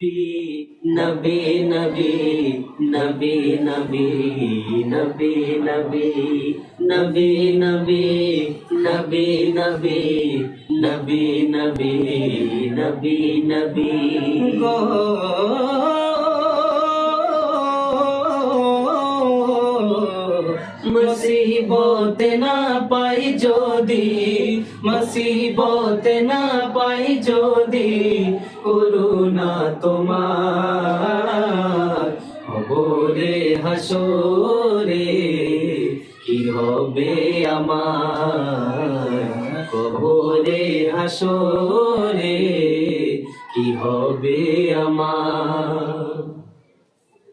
নবী নবী নবী নবী নবী নবী নবী নবী নবী নবী নবী নবী নবী নবী গো মুসিবত না পাই যদি, মুসিবত না পাই যদি করুণা তোমার খবরে হাসরে কি হবে আমার? কবরে হাসরে কি হবে আমার?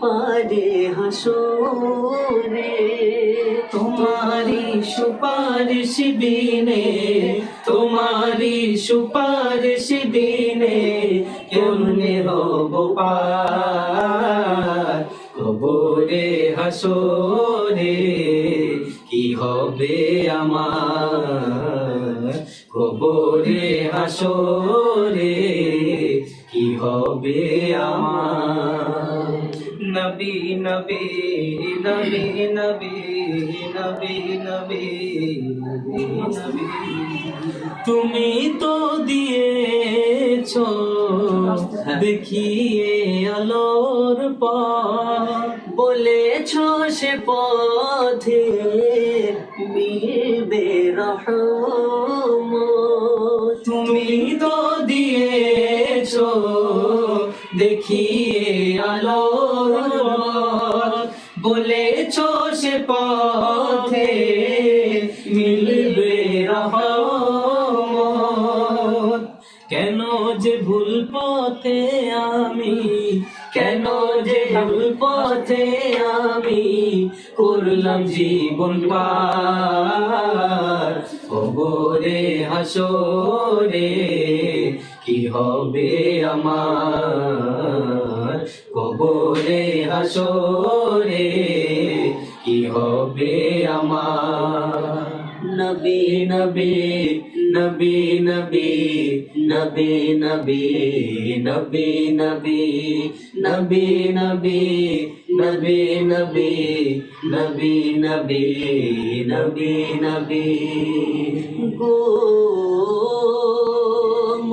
পারে হাসরে তোমারি সুপারিশ বিনে তোমারি সুপারিশ বিনে কেমনে হব পার। কবরে হাসরে কি হবে আমার? কবরে হাসরে কি হবে আমার? নবী নবী নবী নবী নবী নবী তুমি তো দিয়েছ দেখিয়ে আলোর পর বলেছ সে পথে মিলবে রহমত। তুমি তো দিয়েছ দেখিয়ে পথ, বলেছ সে পথে মিলবে রহমত। কেন যে ভুল পথে আমি, কেন যে ভুল পথে আমি করলাম জীবন পার। কবরে হাসরে, কি হবে আমার? কবরে হাসরে কি হবে আমার নবী নবী নবী নবী নবী নবী নবী নবী নবী নবী নবী নবী নবী নবী নবী নবী গো